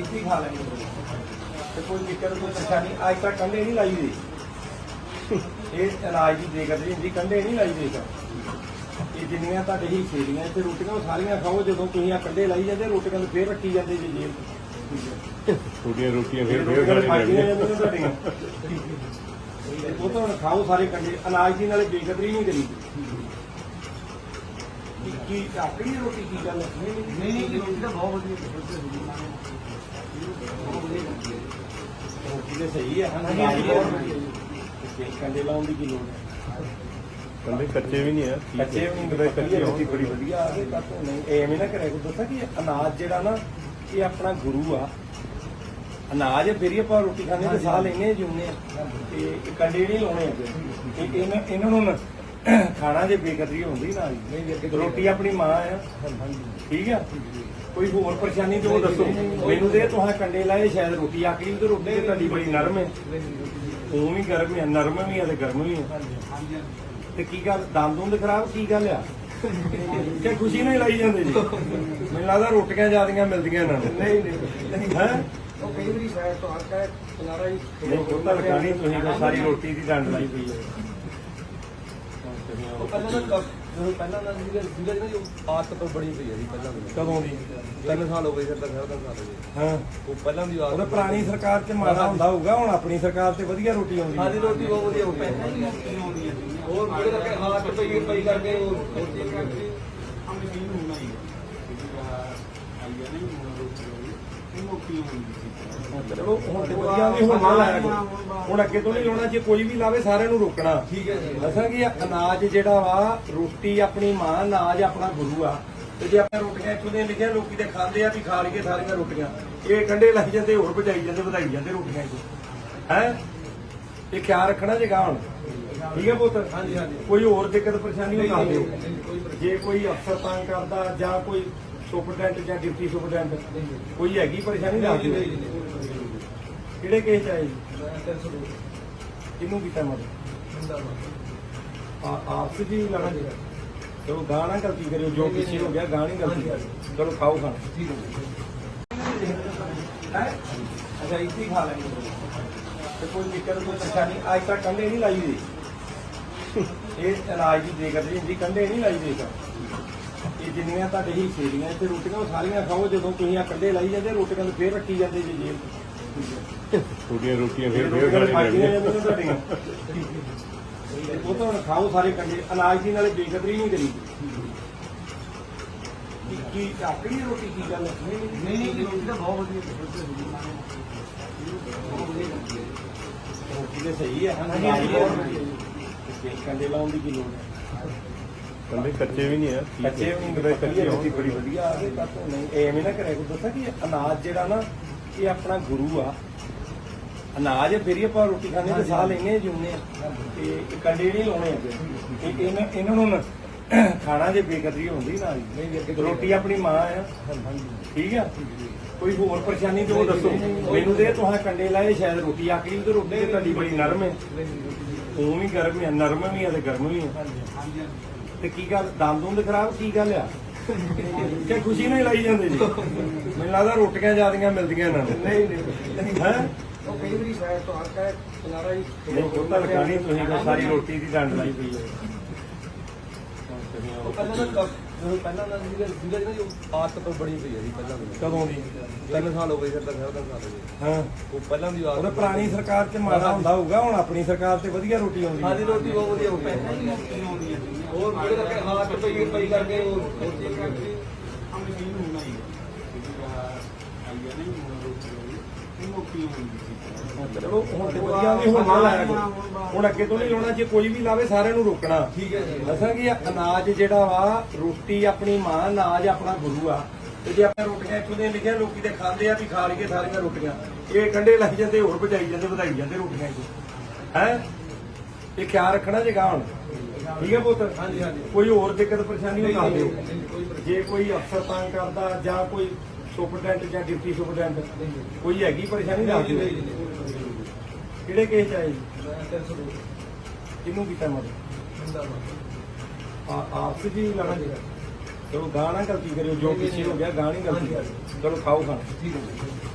ਇੱਥੇ ਹੀ ਖਾ ਲੈਣੀ ਤੇ ਕੋਈ ਦਿੱਕਤ ਕੋਈ ਪਰੇਸ਼ਾਨੀ ਅੱਜ ਤੱਕ ਕੰਡੇ ਨਹੀਂ ਲਾਈ ਦੀ ਇਹ ਅਨਾਜ ਦੀ ਬੇਕਦਰੀ ਹੁੰਦੀ ਕੰਡੇ ਨਹੀਂ ਲਾਈ ਦੇਗਾ ਇਹ ਜਿੰਨੀਆਂ ਤੁਹਾਡੇ ਹੀ ਦੀਆਂ ਇੱਥੇ ਰੋਟੀਆਂ ਉਹ ਸਾਰੀਆਂ ਖਾਓ ਜਦੋਂ ਤੁਸੀਂ ਆ ਕੰਡੇ ਲਾਈ ਜਾਂਦੇ ਰੋਟੀਆਂ ਨੂੰ ਫੇਰ ਰੱਖੀ ਜਾਂਦੇ ਜੀ ਜੇਬ ਛੋਟੀਆਂ ਰੋਟੀਆਂ ਫੇਰ ਫਿਰ ਫੇਰ ਰੋਟੀਆਂ ਖਾਣੀ ਖਾਈਆਂ ਪੈਂਦੀਆਂ ਜਾਂਦੀਆਂ ਤੁਹਾਡੀਆਂ। ਤੇ ਉਹ ਤਾਂ ਖਾਓ ਸਾਰੇ ਕੰਡੇ। ਅਨਾਜ ਦੀ ਨਾਲੇ ਬੇਕਦਰੀ ਨਹੀਂ ਕਰੀ ਕੀ ਕੀ ਆਕੜੀ ਰੋਟੀ ਕੀ ਗੱਲ ਹੈ? ਨਹੀਂ ਨਹੀਂ ਰੋਟੀ ਤਾਂ ਬਹੁਤ ਵਧੀਆ ਬਹੁਤ ਵਧੀਆ ਰੋਟੀ ਤੇ ਸਹੀ ਹੈ ਹਨਾ? ਹਾਂਜੀ, ਬਹੁਤ ਵਧੀਆ। ਤੇ ਕੰਡੇ ਲਾਉਣ ਦੀ ਕੀ ਲੋੜ ਹੈ? ਕੰਦੇ ਕੱਚੇ ਵੀ ਨਹੀਂ ਆ ਕੱਚੇ ਵੀ ਨਹੀਂ ਕੱਚੇ ਰੋਟੀ ਬੜੀ ਵਧੀਆ ਆ ਗਈ ਕੱਟ ਨਹੀਂ ਐਵੇਂ ਨਾ ਕਰਿਆ ਕੋਈ ਦੱਸਾਂ ਕਿ ਅਨਾਜ ਜਿਹੜਾ ਨਾ ਇਹ ਆਪਣਾ ਗੁਰੂ ਆ। ਅਨਾਜ ਹੈ, ਫਿਰ ਹੀ ਆਪਾਂ ਰੋਟੀ ਖਾਂਦੇ ਤੇ ਸਾਹ ਲੈਨੇ ਜਿਉਂਦੇ ਆ ਤੇ ਕੰਡੇ ਨਹੀਂ ਲਾਉਣੇ ਅੱਗੇ ਇਹ ਇਹਨਾਂ ਨਾ ਖਾਣਾ ਜੇ ਬੇਕਦਰੀ ਹੁੰਦੀ ਨਾ ਰੋਟੀ ਆਪਣੀ ਮਾਂ ਆ। ਠੀਕ ਆ? ਕੋਈ ਹੋਰ ਪਰੇਸ਼ਾਨੀ ਤੇ ਉਹ ਦੱਸੋ। ਮੈਨੂੰ ਦੇ ਤੁਹਾਂ ਕੰਡੇ ਲਾਏ ਸ਼ਾਇਦ ਰੋਟੀ ਆਕੜੀ ਤੇ ਰੋਟੀ ਤੇ ਤੁਹਾਡੀ ਬੜੀ ਨਰਮ ਹੈ। ਉਹ ਵੀ ਗਰਮ ਹੈ ਨਰਮ ਵੀ ਹੈ ਤੇ ਗਰਮ ਵੀ ਹੈ ਤੇ ਕੀ ਗੱਲ ਦੰਦ ਦੁੰਦ ਖਰਾਬ ਕੀ ਗੱਲ ਆ? ਕਿ ਖੁਸ਼ੀ ਨਾਲ ਹੀ ਲਾਈ ਜਾਂਦੇ ਜੀ? ਮੈਨੂੰ ਲੱਗਦਾ ਰੋਟੀਆਂ ਜ਼ਿਆਦੀਆਂ ਮਿਲਦੀਆਂ ਇਹਨਾਂ ਨੂੰ। ਨਹੀਂ ਨਹੀਂ ਹੈ? ਉਹ ਕਈ ਵਾਰੀ ਸਾਈਡ ਤੋਂ ਹਲਕਾ ਹੈ ਕਿਨਾਰਾ ਹੀ ਨਹੀਂ ਉਹ ਤਾਂ ਲਗਾਣੀ ਤੁਸੀਂ ਤਾਂ ਸਾਰੀ ਰੋਟੀ ਦੀ ਡੰਡ ਲਾਈ ਪਈ ਹੈ। ਉਹ ਪਹਿਲਾਂ ਕ- ਜਦੋਂ ਪਹਿਲਾਂ ਦਾ ਸੀਗਾ ਸੀਗਾ ਨਾ ਜੋ ਆਦਤ ਤੋਂ ਬੜੀ ਪਈ ਹੈ ਜੀ ਪਹਿਲਾਂ ਦੀ ਕਦੋਂ ਦੀ ਤਿੰਨ ਸਾਲ ਹੋ ਗਏ ਖੈਰ ਤਾਂ ਸਾਲ ਹੋ ਗਏ ਹਾਂ ਉਹ ਪਹਿਲਾਂ ਦੀ ਆਦਤ ਪੁਰਾਣੀ ਸਰਕਾਰ 'ਚ ਮਾੜਾ ਹੁੰਦਾ ਹੋਊਗਾ ਹੁਣ ਆਪਣੀ ਸਰਕਾਰ ਤੇ ਵਧੀਆ ਰੋਟੀ ਆਉਂਦੀ ਸਾਡੀ ਹੈ ਰੋਟੀ ਬਹੁਤ ਵਧੀਆ ਹੋ। ਗਈ ਹੋਰ ਜਿਹੜੇ ਕਰਕੇ ਹਾਥ ਪਈ ਪਈ ਕਰਕੇ ਉਹ ਰੋਟੀ ਕਰਕੇ ਚਲੋ ਹੁਣ ਤੇ ਵਧੀਆ ਵੀ ਹੁਣ ਨਾ ਲਾਇਆ ਕਰੋ। ਹੁਣ ਅੱਗੇ ਤੋਂ ਨਹੀਂ ਲਾਉਣਾ ਜੇ ਕੋਈ ਵੀ ਲਾਵੇ ਸਾਰਿਆਂ ਨੂੰ ਰੋਕਣਾ। ਠੀਕ ਹੈ ਜੀ। ਦੱਸਾਂ ਕਿ ਇਹ ਅਨਾਜ ਜਿਹੜਾ ਵਾ ਰੋਟੀ ਆਪਣੀ ਮਾਂ ਅਨਾਜ ਆਪਣਾ ਗੁਰੂ ਆ। ਤੇ ਜੇ ਆਪਾਂ ਰੋਟੀਆਂ ਇੱਥੋਂ ਦੀਆਂ ਲਿਖਿਆ ਲੋਕੀ ਤੇ ਖਾਂਦੇ ਆ ਵੀ ਖਾ ਲਈਏ ਸਾਰੀਆਂ ਰੋਟੀਆਂ। ਇਹ ਕੰਡੇ ਲਾਈ ਜਾਂਦੇ ਹੋਰ ਬਚਾਈ ਜਾਂਦੇ ਵਧਾਈ ਜਾਂਦੇ ਰੋਟੀਆਂ ਚ। ਹੈ? ਇਹ ਖਿਆਲ ਰੱਖਣਾ ਜੇਗਾ ਹੁਣ। ਠੀਕ ਹੈ ਪੁੱਤ? ਹਾਂਜੀ ਹਾਂਜੀ। ਕੋਈ ਹੋਰ ਦਿੱਕਤ ਪਰੇਸ਼ਾਨੀ ਨਾ ਦਿਓ। ਜੇ ਕੋਈ ਅਫਸਰ ਤੰਗ ਕਰਦਾ ਜਾਂ ਕੋਈ ਸੁਪਰਡੈਂਟ ਜਾਂ ਡਿਪਟੀ ਸੁਪਰਡੈਂਟ? ਕੋਈ ਹੈਗੀ ਪਰੇਸ਼ਾਨੀ ਦੱਸ ਦਿਓ ਕਿਹੜੇ ਕੇਸ ਆਏ ਜੀ? ਕਿਹਨੂੰ ਕੀਤਾ ਮਦਦ ਆ ਆਪਸ ਜੀ ਲੜਨ ਜੀ ਚਲੋ ਗਾਣਾ ਗਲਤੀ ਕਰਿਓ ਜੋ ਪਿੱਛੇ ਹੋ ਗਿਆ ਗਾਣੀ ਗਲਤੀ ਕਰਿਓ। ਚਲੋ ਖਾਓ ਖਾਣਾ। ਹੈ ਅੱਛਾ ਇੱਥੇ ਖਾ ਲੈਣੀ ਤੇ ਕੋਈ ਦਿੱਕਤ ਕੋਈ ਪਰੇਸ਼ਾਨੀ? ਅੱਜ ਤੱਕ ਕੰਡੇ ਨਹੀਂ ਲਾਈ ਦੀ। ਇਹ ਅਨਾਜ ਦੀ ਬੇਕਦਰੀ ਹੁੰਦੀ ਕੰਡੇ ਨਹੀਂ ਲਾਈ ਦੇਗਾ ਇਹ ਜਿੰਨੀਆਂ ਤੁਹਾਡੇ ਹੀ ਦੀਆਂ ਇੱਥੇ ਰੋਟੀਆਂ ਉਹ ਸਾਰੀਆਂ ਖਾਓ ਜਦੋਂ ਤੁਸੀਂ ਆ ਕੰਡੇ ਲਾਈ ਜਾਂਦੇ ਰੋਟੀਆਂ ਨੂੰ ਫੇਰ ਰੱਖੀ ਜਾਂਦੇ ਜੀ ਜੇਬ ਛੋਟੀਆਂ ਰੋਟੀਆਂ ਫਿਰ ਫਿਰ ਫੇਰ ਖਾਣੀ ਖਾਈਆਂ ਪੈਂਦੀਆਂ। ਜਾਂਦੀਆਂ ਤੁਹਾਡੀਆਂ। ਉਹ ਤਾਂ ਹੁਣ ਖਾਓ ਸਾਰੇ ਕੰਡੇ ਅਨਾਜ ਦੀ ਨਾਲੇ ਬੇਕਦਰੀ ਨਹੀਂ ਕਰੀ। ਕੀ ਆਕੜੀ ਰੋਟੀ ਕੀ ਗੱਲ ਹੈ? ਨਹੀਂ ਨਹੀਂ ਰੋਟੀ ਤਾਂ ਬਹੁਤ ਵਧੀਆ ਬਹੁਤ ਵਧੀਆ ਰੋਟੀ ਤੇ ਸਹੀ ਹੈ ਵਧੀਆ ਤੇ ਕੰਡੇ ਲਾਉਣ ਦੀ ਕੀ ਲੋੜ ਹੈ? ਕੰਦੇ ਕੱਚੇ ਵੀ ਨਹੀਂ ਆ ਕੱਚੇ ਵੀ ਨਹੀਂ ਕੱਚੇ ਰੋਟੀ ਬੜੀ ਵਧੀਆ। ਆ ਗਈ ਕੱਟ ਨਹੀਂ ਐਵੇਂ ਨਾ ਕਰਿਆ ਕੋਈ ਦੱਸਾਂ ਕਿ ਅਨਾਜ ਜਿਹੜਾ ਨਾ ਇਹ ਆਪਣਾ ਗੁਰੂ ਆ। ਅਨਾਜ ਫਿਰ ਹੀ ਆਪਾਂ ਰੋਟੀ ਖਾਂਦੇ ਤੇ ਸਾਹ ਲੈਨੇ ਆ ਤੇ ਇਹ ਕੰਡੇ ਨਹੀਂ ਲਾਉਣੇ ਅੱਗੇ ਇਹ ਇਹਨਾਂ ਇਹਨਾਂ ਨੂੰ ਖਾਣਾ ਜੇ ਬੇਕਦਰੀ ਹੁੰਦੀ ਨਾ ਰੋਟੀ ਆਪਣੀ ਮਾਂ ਆ। ਠੀਕ ਆ? ਕੋਈ ਹੋਰ ਪਰੇਸ਼ਾਨੀ ਤੇ ਉਹ ਦੱਸੋ। ਮੈਨੂੰ ਦੇ ਤੁਹਾਂ ਕੰਡੇ ਲਾਏ ਸ਼ਾਇਦ ਰੋਟੀ ਆਕੜੀ ਤੇ ਰੋਟੀ ਤੇ ਤੁਹਾਡੀ ਬੜੀ ਨਰਮ ਹੈ। ਉਹ ਵੀ ਗਰਮ ਹੈ ਨਰਮ ਵੀ ਹੈ ਤੇ ਗਰਮ ਵੀ ਹੈ ਤੇ ਕੀ ਗੱਲ ਦੰਦ ਦੁੰਦ ਖਰਾਬ ਕੀ ਗੱਲ ਆ? ਕਿ ਖੁਸ਼ੀ ਨਾਲ ਹੀ ਲਾਈ ਜਾਂਦੇ ਜੀ। ਮੈਨੂੰ ਲੱਗਦਾ ਰੋਟੀਆਂ ਜ਼ਿਆਦੀਆਂ ਮਿਲਦੀਆਂ ਇਹਨਾਂ ਨੂੰ। ਨਹੀਂ ਨਹੀਂ। ਹੈ? ਉਹ ਕਈ ਵਾਰੀ ਸਾਈਡ ਤੋਂ ਹਲਕਾ ਹੈ ਕਿਨਾਰਾ ਹੀ ਨਹੀਂ ਉਹ ਤਾਂ ਲਗਾਣੀ ਤੁਸੀਂ ਸਾਰੀ ਰੋਟੀ ਦੀ ਡੰਡ ਲਾਈ ਪਈ ਹੈ। ਉਹ ਪਹਿਲਾਂ ਤਾਂ ਜਦੋਂ ਪਹਿਲਾਂ ਦਾ ਸੀਗਾ ਸੀਗਾ ਨਾ ਜੋ ਆਦਤ ਤੋਂ ਬੜੀ ਪਈ ਹੈ ਜੀ ਪਹਿਲਾਂ ਦੀ। ਕਦੋਂ ਦੀ? ਤਿੰਨ ਸਾਲ ਹੋ ਗਏ ਫਿਰ ਤਾਂ ਸਾਲ ਹੋ ਗਏ। ਹਾਂ। ਉਹ ਪਹਿਲਾਂ ਦੀ ਉਹਦਾ ਆਦਤ ਪੁਰਾਣੀ ਸਰਕਾਰ 'ਚ ਮਾੜਾ ਹੁੰਦਾ ਹੋਊਗਾ ਹੁਣ ਆਪਣੀ ਸਰਕਾਰ ਤੇ ਵਧੀਆ ਰੋਟੀ ਆਉਂਦੀ ਹੈ ਰੋਟੀ ਬਹੁਤ ਵਧੀਆ ਹੋ ਗਈ ਹੋਰ ਜਿਹੜੇ ਕਰਕੇ ਹਾਥ ਪਈ ਪਈ ਕਰਕੇ ਉਹ ਰੋਟੀ ਕਰਕੇ ਚਲੋ ਹੁਣ ਤੇ ਵਧੀਆ ਵੀ ਹੁਣ ਨਾ ਲਾਇਆ ਕਰੋ। ਹੁਣ ਅੱਗੇ ਤੋਂ ਨਹੀਂ ਲਾਉਣਾ ਜੇ ਕੋਈ ਵੀ ਲਾਵੇ ਸਾਰਿਆਂ ਨੂੰ ਰੋਕਣਾ। ਠੀਕ ਹੈ ਜੀ। ਦੱਸਾਂ ਕਿ ਇਹ ਅਨਾਜ ਜਿਹੜਾ ਵਾ ਰੋਟੀ ਆਪਣੀ ਮਾਂ ਅਨਾਜ ਆਪਣਾ ਗੁਰੂ ਆ। ਤੇ ਜੇ ਆਪਾਂ ਰੋਟੀਆਂ ਇੱਥੋਂ ਦੀਆਂ ਲਿਖਿਆ ਲੋਕੀ ਤੇ ਖਾਂਦੇ ਆ ਵੀ ਖਾ ਲਈਏ ਸਾਰੀਆਂ ਰੋਟੀਆਂ। ਇਹ ਕੰਡੇ ਲਾਈ ਜਾਂਦੇ ਹੋਰ ਬਚਾਈ ਜਾਂਦੇ ਵਧਾਈ ਜਾਂਦੇ ਰੋਟੀਆਂ ਚ ਹੈ? ਇਹ ਖਿਆਲ ਰੱਖਣਾ ਜੇਗਾ ਹੁਣ। ਠੀਕ ਹੈ ਪੁੱਤ? ਹਾਂਜੀ ਹਾਂਜੀ। ਕੋਈ ਹੋਰ ਦਿੱਕਤ ਪਰੇਸ਼ਾਨੀ ਹੋ ਨਾ ਦਿਓ। ਜੇ ਕੋਈ ਅਫਸਰ ਤੰਗ ਕਰਦਾ ਜਾਂ ਕੋਈ ਸੁਪਰਡੈਂਟ ਜਾਂ ਡਿਪਟੀ ਸੁਪਰਡੈਂਟ? ਕੋਈ ਹੈਗੀ ਪਰੇਸ਼ਾਨੀ ਦੱਸ ਦਿਓ ਕਿਹੜੇ ਕੇਸ ਚ ਆਏ ਜੀ? ਕਿਹਨੂੰ ਕੀਤਾ ਮਦਦ ਆ ਆਪਸ ਜੀ ਲੜਨ ਜੀ ਚਲੋ ਗਾਣਾ ਗਲਤੀ ਕਰਿਓ ਜੋ ਪਿੱਛੇ ਹੋ ਗਿਆ ਗਾਣੀ ਗਲਤੀ ਚਲੋ ਖਾਓ ਖਾਣਾ। ਠੀਕ ਹੈ